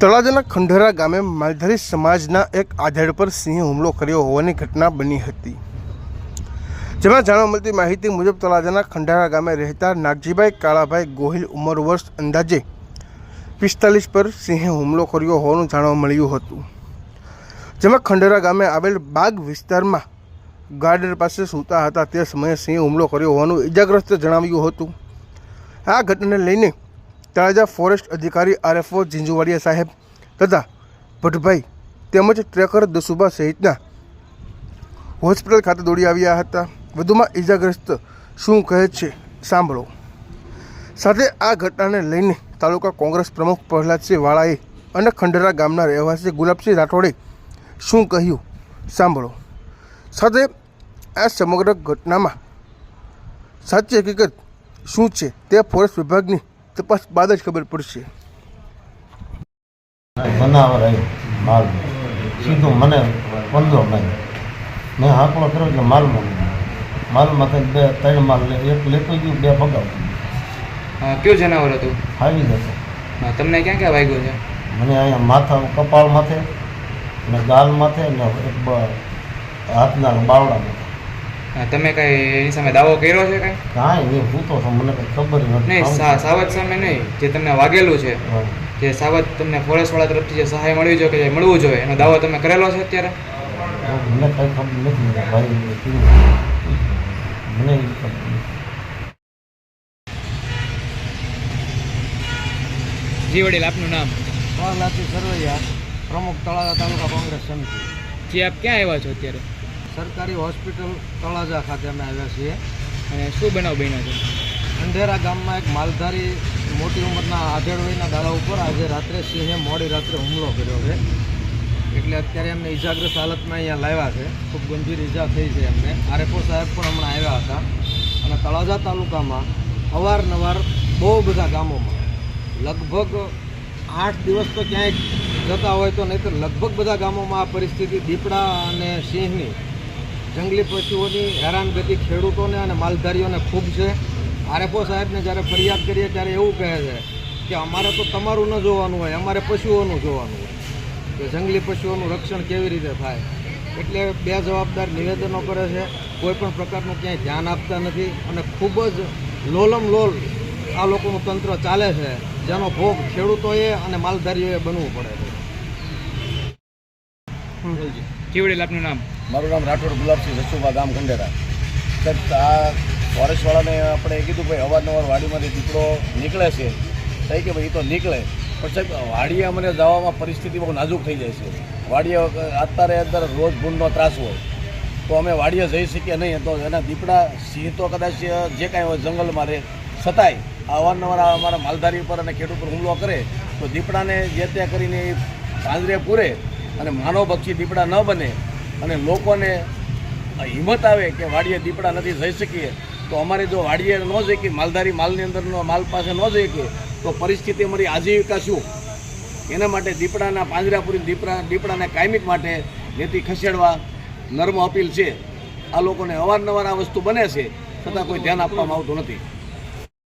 તળાજાના ખંડેરા ગામે માલધારી સમાજના એક આધેડ પર સિંહે હુમલો કર્યો હોવાની ઘટના બની હતી. જેમાં જાણવા મળતી માહિતી મુજબ તળાજાના ખંડારા ગામે રહેતા નાગજીભાઈ કાળાભાઈ ગોહિલ ઉંમર વર્ષ અંદાજે પિસ્તાલીસ પર સિંહે હુમલો કર્યો હોવાનું જાણવા મળ્યું હતું. જેમાં ખંડેરા ગામે આવેલ બાગ વિસ્તારમાં ગાર્ડન પાસે સૂતા હતા. તે સમયે સિંહે હુમલો કર્યો હોવાનું ઇજાગ્રસ્ત જણાવ્યું હતું. આ ઘટનાને લઈને તળાજા ફોરેસ્ટ અધિકારી આરએફઓ ઝીંઝુવાડિયા સાહેબ તથા ભટ્ટભાઈ તેમજ ટ્રેકર દસુબા સહિતના હોસ્પિટલ ખાતે દોડી આવ્યા હતા. વધુમાં ઈજાગ્રસ્ત શું કહે છે સાંભળો. સાથે આ ઘટનાને લઈને તાલુકા કોંગ્રેસ પ્રમુખ પ્રહલાદસિંહ વાળાએ અને ખંડેરા ગામના રહેવાસી ગુલાબસિંહ રાઠોડે શું કહ્યું સાંભળો. સાથે આ સમગ્ર ઘટનામાં સાચી હકીકત શું છે તે ફોરેસ્ટ વિભાગની તપાસ બાદ જ ખબર પડશે. બનાવર આવ્યો માલ. સીધું મને પંદર નહીં. મેં હાંકડો કર્યો કે માલ માલમાં માલમાં કંઈક બે ત્રણ માલ લે એક લેતો ગયું બે ભગાવતું હા, કયું જનાવર હતું? આવી જશે તમને ક્યાં ક્યાં વાગ્યું છે? મને અહીંયા માથા કપાળ માથે ને ગાલ માથે ને એક બ- હાથના બાવડા માથે તમે કઈ એની સામે દાવો કર્યો છે કઈ? કાંઈ નહીં હું તો મને કઈ ખબર નથી. નહીં સા- સાવજ સામે નહીં જે તમને વાગેલું છે જે સાવત તમને ફોરેસ્ટ વાળા તરફથી જે સહાય મળવી જોઈએ કે જે મળવું જોઈએ એનો દાવો તમે કરેલો છે અત્યારે? મને કઈ ખબર નથી ભાઈ મને જી વડીલ આપનું નામ? પ્રમુખ તળાજા તાલુકા કોંગ્રેસ સમિતિ. જી આપ ક્યાં આવ્યા છો અત્યારે? સરકારી હોસ્પિટલ તળાજા ખાતે અમે આવ્યા છીએ. અને શું બનાવ બન્યો છે? અંધેરા ગામમાં એક માલધારી મોટી ઉંમરના આધેડોઈના દાડા ઉપર આજે રાત્રે સિંહે મોડી રાત્રે હુમલો કર્યો છે. એટલે અત્યારે એમને ઇજાગ્રસ્ત હાલતમાં અહીંયા લાવ્યા છે. ખૂબ ગંભીર ઈજા થઈ છે એમને. આરએફઓ સાહેબ પણ હમણાં આવ્યા હતા. અને તળાજા તાલુકામાં અવારનવાર બહુ બધા ગામોમાં લગભગ આઠ દિવસ તો ક્યાંય જતા હોય તો નહીંતર લગભગ બધા ગામોમાં આ પરિસ્થિતિ દીપડા અને સિંહની જંગલી પશુઓની હેરાનગતિ ખેડૂતોને અને માલધારીઓને ખૂબ છે. આરએફઓ સાહેબને જ્યારે ફરિયાદ કરીએ ત્યારે એવું કહે છે કે અમારે તો તમારું ન જોવાનું હોય અમારે પશુઓનું જોવાનું હોય. કે જંગલી પશુઓનું રક્ષણ કેવી રીતે થાય? એટલે બે જવાબદાર નિવેદનો કરે છે. કોઈ પણ પ્રકારનું ક્યાંય ધ્યાન આપતા નથી અને ખૂબ જ લોલમ લોલ આ લોકોનું તંત્ર ચાલે છે જેનો ભોગ ખેડૂતોએ અને માલધારીઓએ બનવું પડે છે. જી વડીલ આપનું નામ? મારું નામ રાઠોડ ગુલાબસિંહ રસુભા ગામ ખંડેરા સાહેબ આ ફોરેસ્ટવાળાને આપણે કીધું, ભાઈ, અવારનવાર વાડીમાંથી દીપડો નીકળે છે. થઈ કે ભાઈ, એ તો નીકળે. પણ સાહેબ વાડીએ અમને જવામાં પરિસ્થિતિ બહુ નાજુક થઈ જાય છે. વાડીએ અત્યારે અંદર રોજ ભૂંડનો ત્રાસ હોય. તો અમે વાડીએ જઈ શકીએ નહીં. તો એના દીપડા સિંહ તો કદાચ જે કાંઈ હોય જંગલમાં રહે. છતાંય અવારનવાર અમારા માલધારી ઉપર અને ખેડૂત પર હુમલો કરે, તો દીપડાને જે ત્યાં કરીને પાંજરે પૂરે અને માનવ પક્ષી દીપડા ન બને અને લોકોને હિંમત આવે કે વાડીએ દીપડા નથી જઈ શકીએ, તો અમારે જો વાડીએ ન જઈ કે માલધારી માલની અંદરનો માલ પાસે ન જઈ કે તો પરિસ્થિતિ અમારી આજીવિકા શું? એના માટે દીપડાના પાંજરાપુરી દીપડા દીપડાને કાયમિક માટે જેથી ખસેડવા નર્મ અપીલ છે. આ લોકોને અવારનવાર આ વસ્તુ બને છે, છતાં કોઈ ધ્યાન આપવામાં આવતું નથી.